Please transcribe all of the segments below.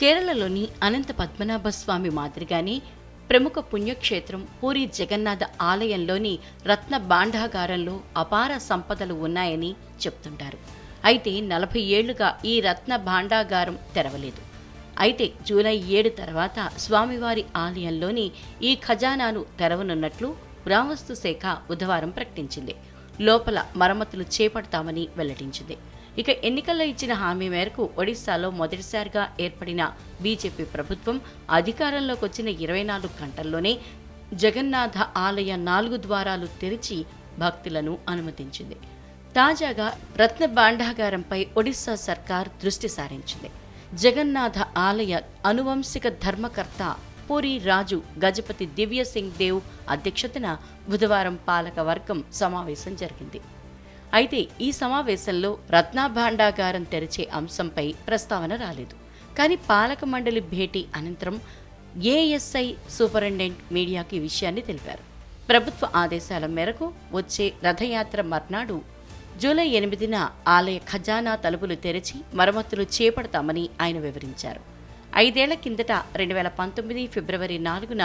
కేరళలోని అనంత పద్మనాభ స్వామి మాదిరిగానే ప్రముఖ పుణ్యక్షేత్రం పూరి జగన్నాథ ఆలయంలోని రత్న భాండాగారంలో అపార సంపదలు ఉన్నాయని చెప్తుంటారు. అయితే నలభై ఏళ్ళుగా ఈ రత్న భాండాగారం తెరవలేదు. అయితే జూలై ఏడు తర్వాత స్వామివారి ఆలయంలోని ఈ ఖజానాను తెరవనున్నట్లు గ్రామస్తు శాఖ బుధవారం ప్రకటించింది. లోపల మరమ్మతులు చేపడతామని వెల్లడించింది. ఇక ఎన్నికల్లో ఇచ్చిన హామీ మేరకు ఒడిశాలో మొదటిసారిగా ఏర్పడిన బీజేపీ ప్రభుత్వం అధికారంలోకి వచ్చిన ఇరవై నాలుగు గంటల్లోనే జగన్నాథ ఆలయ నాలుగు ద్వారాలు తెరిచి భక్తులను అనుమతించింది. తాజాగా రత్న భాండాగారంపై ఒడిశా సర్కార్ దృష్టి సారించింది. జగన్నాథ ఆలయ అనువంశిక ధర్మకర్త పూరి రాజు గజపతి దివ్య సింగ్ దేవ్ అధ్యక్షతన బుధవారం పాలక వర్గం సమావేశం జరిగింది. అయితే ఈ సమావేశంలో రత్నాభాండాగారం తెరిచే అంశంపై ప్రస్తావన రాలేదు. కానీ పాలక మండలి భేటీ అనంతరం ఏఎస్ఐ సూపరింటెండెంట్ మీడియాకి ఈ విషయాన్ని తెలిపారు. ప్రభుత్వ ఆదేశాల మేరకు వచ్చే రథయాత్ర మర్నాడు జూలై ఎనిమిదిన ఆలయ ఖజానా తలుపులు తెరిచి మరమ్మతులు చేపడతామని ఆయన వివరించారు. ఐదేళ్ళ కిందట రెండు వేల పంతొమ్మిది ఫిబ్రవరి నాలుగున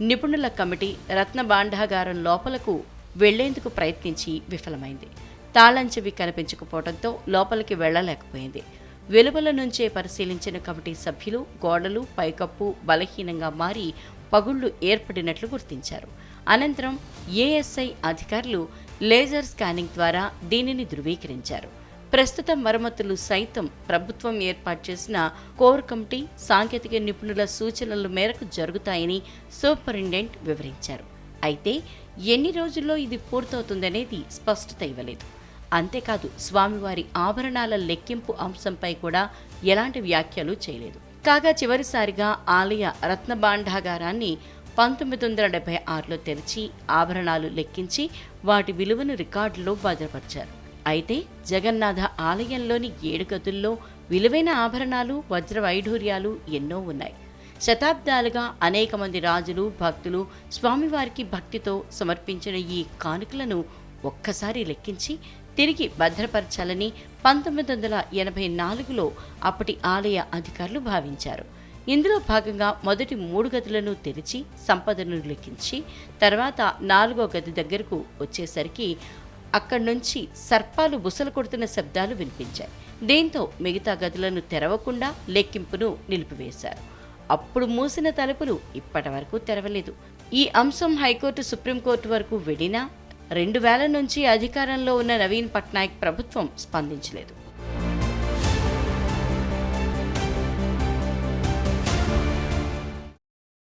నిపుణుల కమిటీ రత్న భాండాగారం లోపలకు వెళ్ళేందుకు ప్రయత్నించి విఫలమైంది. తాళంచెవి కనిపించకపోవడంతో లోపలికి వెళ్ళలేకపోయింది వెలుపల నుంచే పరిశీలించిన కమిటీ సభ్యులు గోడలు పైకప్పు బలహీనంగా మారి పగుళ్ళు ఏర్పడినట్లు గుర్తించారు. అనంతరం ఏఎస్ఐ అధికారులు లేజర్ స్కానింగ్ ద్వారా దీనిని ధృవీకరించారు. ప్రస్తుత మరమ్మతులు సైతం ప్రభుత్వం ఏర్పాటు చేసిన కోర్ కమిటీ సాంకేతిక నిపుణుల సూచనల మేరకు జరుగుతాయని సూపరింటెండెంట్ వివరించారు. అయితే ఎన్ని రోజుల్లో ఇది పూర్తవుతుందనేది స్పష్టత ఇవ్వలేదు. అంతేకాదు స్వామివారి ఆభరణాల లెక్కింపు అంశంపై కూడా ఎలాంటి వ్యాఖ్యలు చేయలేదు. కాగా చివరిసారిగా ఆలయ రత్నభాండాగారాన్ని పంతొమ్మిది వందల డెబ్బై ఆరులో తెరిచి ఆభరణాలు లెక్కించి వాటి విలువను రికార్డులో భద్రపరిచారు. అయితే జగన్నాథ ఆలయంలోని ఏడు గదుల్లో విలువైన ఆభరణాలు వజ్ర వైఢూర్యాలు ఎన్నో ఉన్నాయి. శతాబ్దాలుగా అనేక మంది రాజులు భక్తులు స్వామివారికి భక్తితో సమర్పించిన ఈ కానుకలను ఒక్కసారి లెక్కించి తిరిగి భద్రపరచాలని పంతొమ్మిది వందల ఎనభై నాలుగులో అప్పటి ఆలయ అధికారులు భావించారు. ఇందులో భాగంగా మొదటి మూడు గదులను తెరిచి సంపదను లెక్కించి తర్వాత నాలుగో గది దగ్గరకు వచ్చేసరికి అక్కడి నుంచి సర్పాలు బుసలు కొడుతున్న శబ్దాలు వినిపించాయి. దీంతో మిగతా గదులను తెరవకుండా లెక్కింపును నిలిపివేశారు. అప్పుడు మూసిన తలుపులు ఇప్పటి వరకు తెరవలేదు. ఈ అంశం హైకోర్టు సుప్రీంకోర్టు వరకు వెళ్ళినా రెండు వేల నుంచి అధికారంలో ఉన్న నవీన్ పట్నాయక్ ప్రభుత్వం స్పందించలేదు.